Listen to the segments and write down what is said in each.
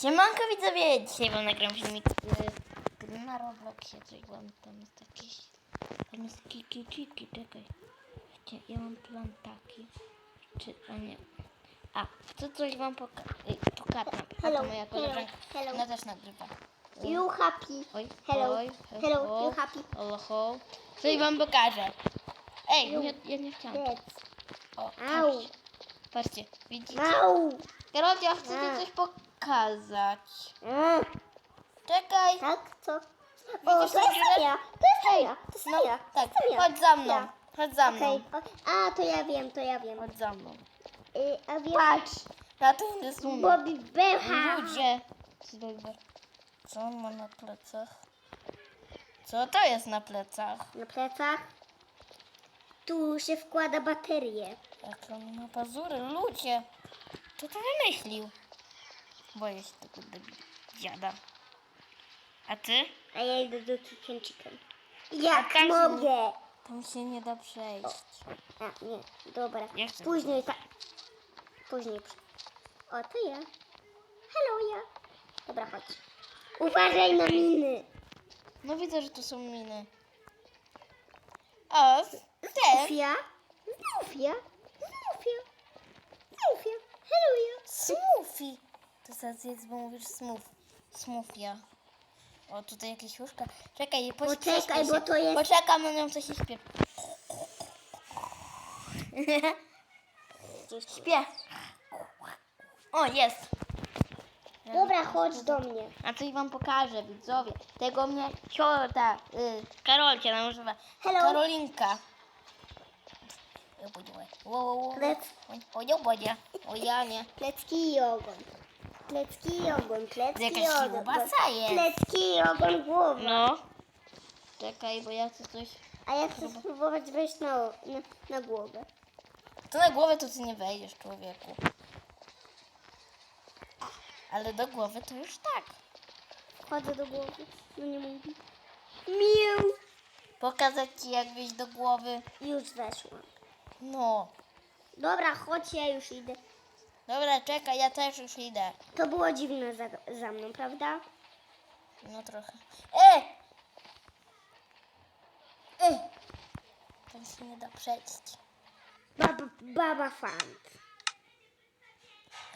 Siemanko widzowie, dzisiaj wam nagram filmik z gry na Robloxie, coś wam tam jest jakieś, tam jest kiki kiki, czekaj, Gdzie- ja mam plan taki, czy, a nie, a, chcę coś wam pokazać, tu katnap, a Hello, to moja koleżanka, hello, hello. ona też nagrywa. You happy. Oj, Hello, oj, hello, you happy? Hello, ho. Coś wam pokażę. Ej, ja, ja nie chciałam. O, patrzcie, patrzcie, widzicie? Karol, ja chcę ci coś pokazać. A, Czekaj. tak, co? O, Widzisz to tą jest dziurę? ja. To jest ja. To jest ja. tak, To ja. chodź za mną. Ja. Chodź za mną. Okej. o- A, to ja wiem, to ja wiem. Chodź za mną. Y, a wiem. Patrz, na to idę sumie. Bobby Beha. Ludzie. Co on ma na plecach? Co to jest na plecach? Na plecach. Tu się wkłada baterię. Jak on ma pazury? Ludzie. Kto to wymyślił? Boję się tego dziada. A ty? A ja idę do Chicken. Jak mi. mogę? Tam się nie da przejść. A, nie, dobra. Później tak. Później. O, to ja. Hello, ja. Dobra, chodź. Uważaj na miny. No widzę, że tu są miny. O, Znów ja. Znów ja. Znów ja. Znów ja. Hello, ja. Smoothie. To zaraz jest, bo mówisz smooth. Smoothia. O, tutaj jakieś łóżka. Czekaj, poś- Poczekaj, bo się. to jest- Poczekam na nią, co się śpię. Śpię. O, jest. Dobra, chodź do mnie. A coś wam pokażę, widzowie. Tego mnie ciota, y, Karolcia nazywa. Hello. Karolinka. O, bodzie, o, o, o, o. Let's, O, nie, bodzie. O, ja nie. plecki i ogon. Plecki i ogon. Plecki Jakaś i ogon. kiełbasa jest. Plecki i ogon głowa. No. Czekaj, bo ja chcę coś... A ja chcę spróbować wejść na, na, na głowę. To na głowę to ty nie wejdziesz, człowieku. Ale do głowy to już tak. Wchodzę do głowy. No nie mówi. Miu. Pokazać ci jak wejść do głowy. Już weszłam. No. Dobra, chodź, ja już idę. Dobra, czekaj, ja też już idę. To było dziwne za, za mną, prawda? No trochę. E! E! Tam się nie da przejść. Baba, baba fan.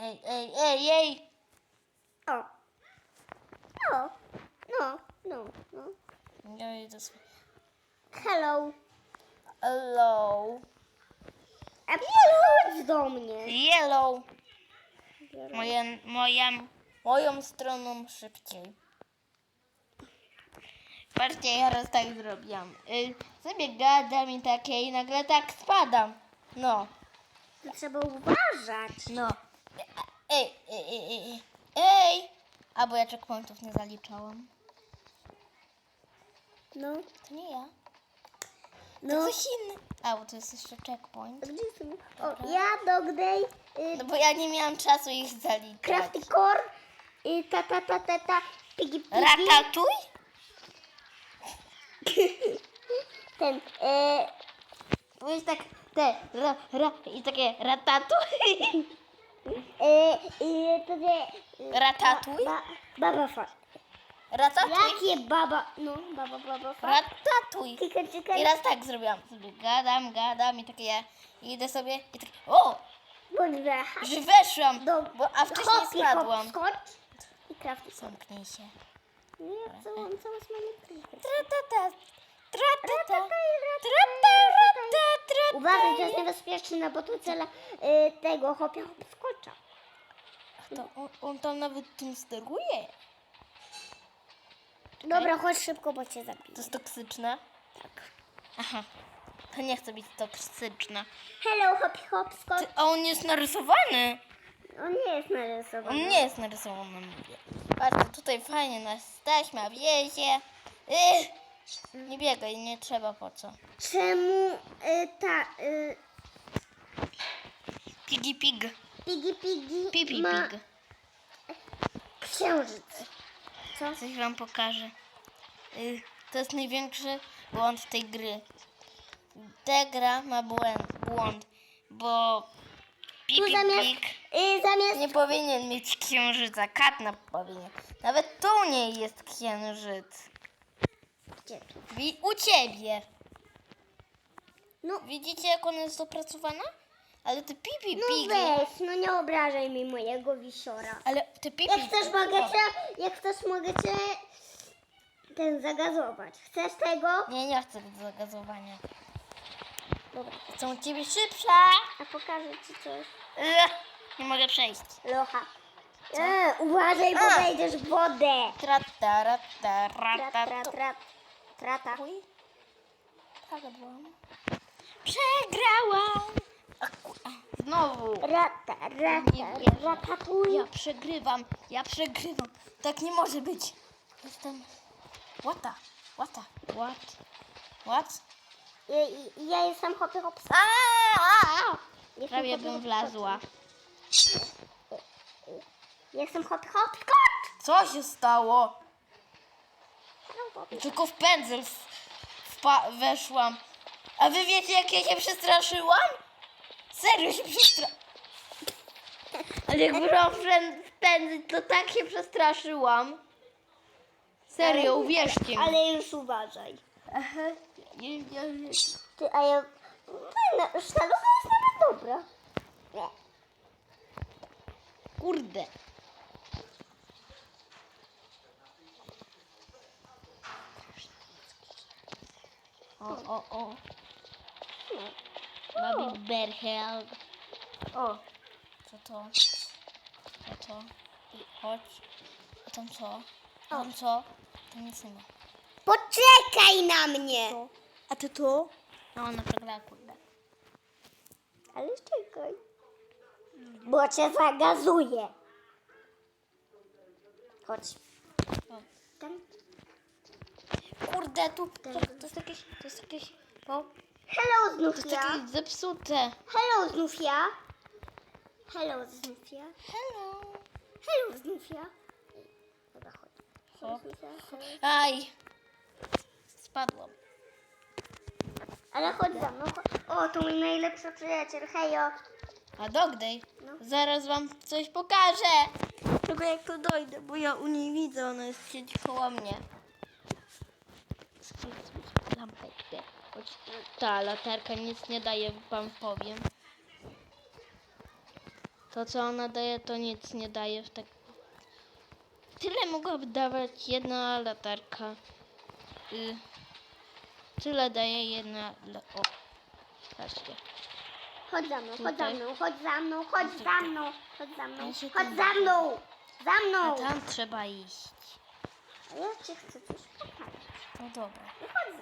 Ej, ej, ej, ej! O. O. No, no, no. Nie idę sobie. Hello. Hello. A chodź do mnie. Yellow. Moja, moja, moją stroną szybciej. Patrzcie, ja raz tak zrobiłam. Y, sobie gadam i takie i nagle tak spadam. No, To trzeba uważać. no. Ej, ej, ej, ej, ej. A bo ja checkpointów nie zaliczałam. No, To nie ja. To no. coś inny. A, bo to jest jeszcze checkpoint. Gdzie są? O, ja, Dogday, y, No bo ja nie miałam czasu ich zaliczać. Crafty Core, y, ta, ta, ta, ta, ta, Piggy Piggy. Ratatuj? Ten, e, Powiedz tak, te, ra, ra, i takie ratatuj. e, i to y, Ratatuj? Ba, baba fan. Ratatuj? Jakie baba, no, baba, baba fan. Ratatuj. Kika, kika. I raz tak zrobiłam. Sobie gadam, gadam i takie ja idę sobie i tak, o, Bądź wecha. że weszłam, Do, bo, a wcześniej hop hop, spadłam. skocz i Crafty Core. Zamknij się. Nie, co on cały mamy Tratata. Uważaj, to jest niebezpieczne, bo tu cela y, tego hopia hop skocza. To on, on tam nawet tym steruje. Dobra, chodź szybko, bo cię zabiję. To jest toksyczne? Tak. Aha. To nie chce być toksyczne. Hello, hop hop. Ty, a on jest narysowany. On nie jest narysowany. On nie jest narysowany, mówię. Patrzcie, tutaj fajnie nas taśma wiezie. Ech, nie biegaj, nie trzeba po co. Czemu y, ta y, Piggy pig. Piggy Piggy Pipi ma pig. księżyc? Co? Coś wam pokażę. Y, To jest największy błąd tej gry. Ta gra ma błęd, błąd bo Pipi zamiast- pig Y, zamiast... Nie powinien mieć księżyca. Katnap powinien. Nawet tu nie jest księżyc. Gdzie u ciebie. No, Widzicie, jak ona jest dopracowana? Ale te pipi no pigi. weź, no nie obrażaj mi mojego wisiora. Ale te pipi... Jak chcesz, mogę cię, jak chcesz, mogę cię ten zagazować. Chcesz tego? Nie, nie chcę zagazowania. Dobra. Chcę u ciebie szybsza. A pokażę ci coś. Ech, nie mogę przejść. Locha. E, uważaj, bo A. wejdziesz w wodę. Tra, ta, ra, ta, ra, Trat, ta, trat, tu. trat. Trata. Uj. Zagadłam. Przegrałam. Znowu. Rata, Nie rata, wierzę. ratatuj. Ja przegrywam. Ja przegrywam. Tak nie może być. Jestem... What the? What? What? Ja, ja jestem hopy hop. A, a, a. Jestem Prawie hopy, bym wlazła. Jestem hopy hop skocz. Co się stało? No. Tylko w pędzel w, wpa- weszłam. A wy wiecie, jak ja się przestraszyłam? Serio się przestraszyłam. Ale jak byłam w pę- w pędzel, to tak się przestraszyłam. Serio, uwierzcie mi. Ale już uważaj. Aha, nie, nie, nie. Ty, a ja... Ty, na- Sztalucha jest nawet dobra. Nie. Kurde. O, o, o. Babi Berheld. O. Co to? Co to? I chodź. A tam co? A tam co? Tam nic nie ma. Poczekaj na mnie. A ty tu? No, ona przegrała, kurde. Ale czekaj. Bo cię zagazuję. Chodź. O. Tam. Kurde, tu, to, to jest jakieś, to jest jakieś, o, Hello, to znów jest ja. zepsute. Hello, znów ja. Hello, znów ja. Hello. Hello, znów ja. Dobra, chodź. Hop. Znów ja, hello. Aj. Spadłam. Ale chodź za mną. chodź. O, to mój najlepszy przyjaciel. Hejo. A Dogday, No. zaraz wam coś pokażę. Tylko jak tu dojdę, bo ja u niej widzę, ona jest siedzi koło mnie. Lampeczkę. Choć ta latarka nic nie daje, wam powiem. To co ona daje, to nic nie daje. W tak... Tyle mogłaby dawać jedna latarka. Y... Tyle daje jedna... O, patrzcie. Chodź za mną, chodź za mną, chodź za mną, chodź za mną, chodź za mną, chodź za mną, za A mną. tam trzeba iść. A ja ci chcę coś pokazać. No dobra. No chodź.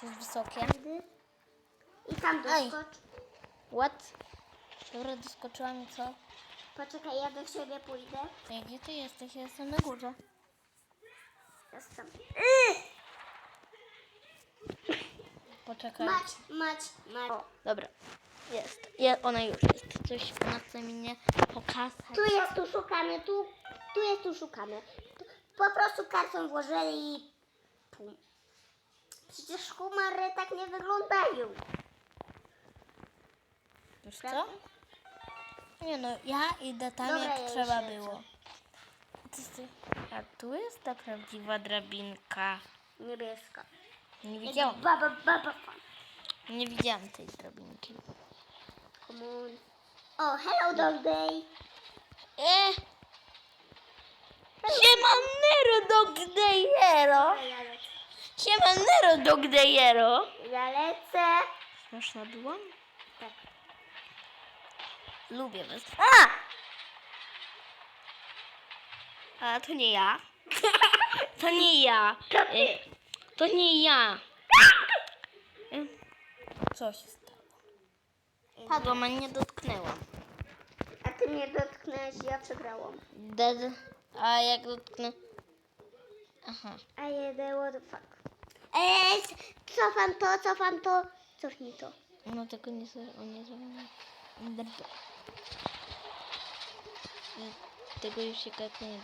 To jest wysokie. I tam Aj. doskocz. What? Dobra, doskoczyłam i co? Poczekaj, ja do ciebie pójdę. Ej, gdzie ty jesteś? Ja jestem na górze. Jestem. Poczekaj. Mać, mać, mać. O, Dobra. Jest. Je, ona już jest. Coś ona chce mi nie pokazać. tu jest, tu szukamy, tu, tu jest, tu szukamy. Tu, po prostu kartą włożyli i pum. Przecież humary tak nie wyglądają. Wiesz co? Nie no, ja idę tam Dobra, jak ja już trzeba lecę. było. A tu jest ta prawdziwa drabinka. Niebieska. Nie Jak widziałam. Baba, baba, fan. Nie widziałam tej drabinki. Come on. O, hello dog day. E! Siemanero dogdejero! Ja lecę. Siemanero dogdejero! Ja lecę. Śmieszna byłam? Tak. Lubię was. A! A to nie ja. To nie ja. To E, ty. To nie ja. E, Co się stało? Padłam, a nie dotknęłam. A ty mnie dotknęłeś, ja przegrałam. Dead. A jak dotknę... Aha. A jedę, what the fuck. Eee, cofam to, cofam to. Cofnij to. No tego nie zrobię. Nie. E, Tego już się nie...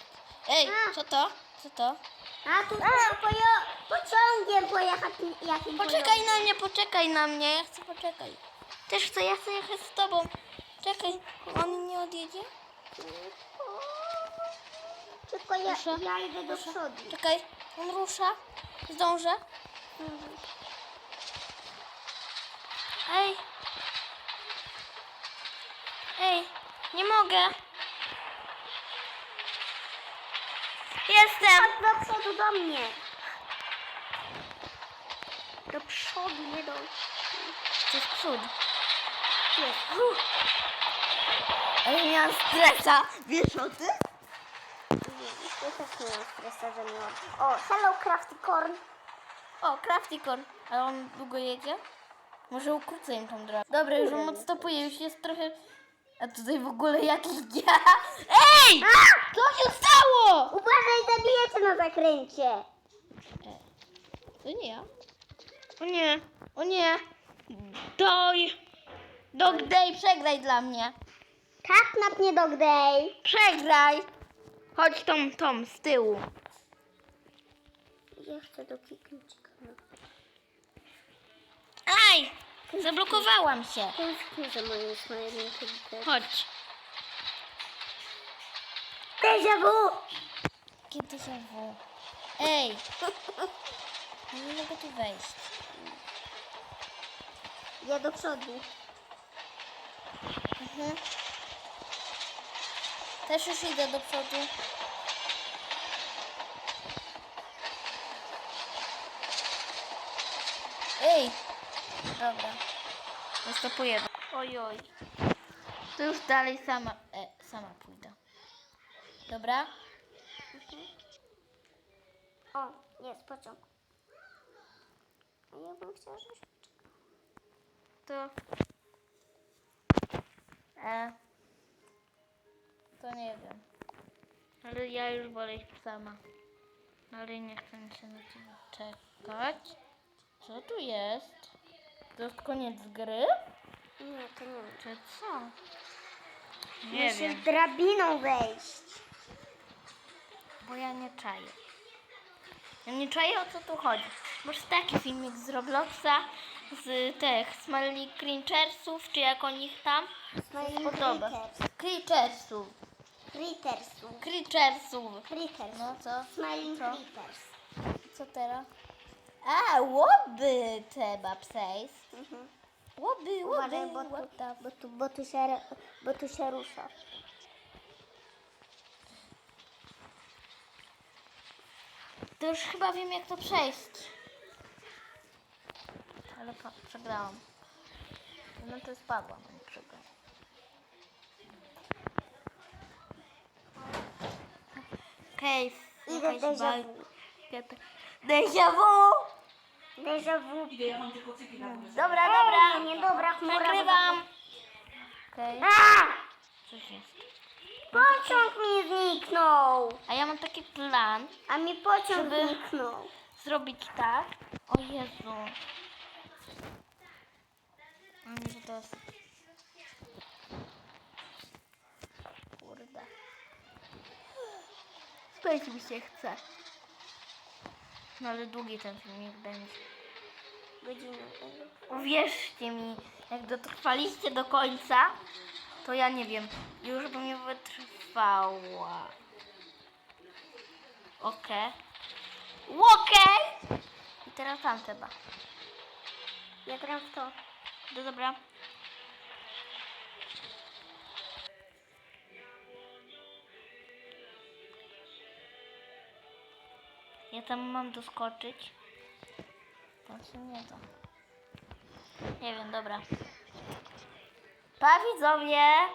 Ej, A. co to? Co to? A tu trzeba pojo pociągiem pojechać jakim Poczekaj na mnie, poczekaj na mnie, ja chcę poczekaj. Też chcę, ja chcę jechać z tobą. Czekaj, on nie odjedzie? Tylko ja, Proszę. ja idę do przodu. Czekaj, on rusza. Zdążę. Ej. Ej, nie mogę. Jestem. Do przodu do mnie. Do przodu, nie do... To jest przód. Jest. Ej, miałam stresa. Wiesz o tym? Ja też nie mam stresa, że nie mam. O, hello Crafty Corn. O, Crafticorn. Ale on długo jedzie? Może ukrócę im tą drogę. Dobra, już on odstopuje, już jest trochę... A tutaj w ogóle jakiś ja. Ej! Co się stało? Uważaj, zabijecie na zakręcie. To nie ja. O nie, o nie. Doj. Dog day, przegraj dla mnie. Tak, napnie Dog Day. Przegraj. Chodź tą, tą, z tyłu. Ja chcę do kikniczka. Aj! Zablokowałam się. Chodź. Deja vu! Kiedy się w... Ej! Nie mogę tu wejść. Ja do przodu. Mhm. Też już idę do przodu. Ej! Dobra. Zastopuję. Oj, oj. To już dalej sama, e, sama pójdę. Dobra? O, jest pociąg. A ja bym chciała, żebyś To... E, to nie wiem. Ale ja już wolę iść sama. Ale nie chcę mi się na ciebie czekać. Co tu jest? To jest koniec gry? Nie, to nie. Czy co? Nie Musisz wiem, drabiną wejść. bo ja nie czaję. Ja nie czaję o co tu chodzi. Może taki filmik z Robloxa, z tych Smiley Creaturesów, czy jak o nich tam Smiling podoba. Critters. Creaturesów. Crittersów. Creaturesów. Critters. No co? Smiling Co? Critters. Co teraz? A, łoby trzeba przejść. Mhm. Łoby, Uważaj, łoby, bo tu, bo, tu, bo, tu się, bo tu się rusza. To już chyba wiem jak to przejść. Ale pa- przegrałam. No to spadłam, przegrałam. Okej, Idę déjà vu. Déjà vu! Déjà vu. Dobra, Ej, dobra. nie, dobra, chmura. Przegrywam. Okej, A! coś jest. Pociąg mi zniknął. A ja mam taki plan, A mi pociąg Żeby- zniknął. zrobić tak. O Jezu. Mm, Że to jest... Kurde. Spać mi się chce. No ale długi ten filmik będzie. Godzinę. Uwierzcie mi, jak dotrwaliście do końca, to ja nie wiem, już bym nie wytrwała. Okej. Okej! I teraz tam trzeba. Ja gram w to. No dobra. Ja tam mam doskoczyć. Tam się nie da. Nie wiem, dobra. Pa widzowie!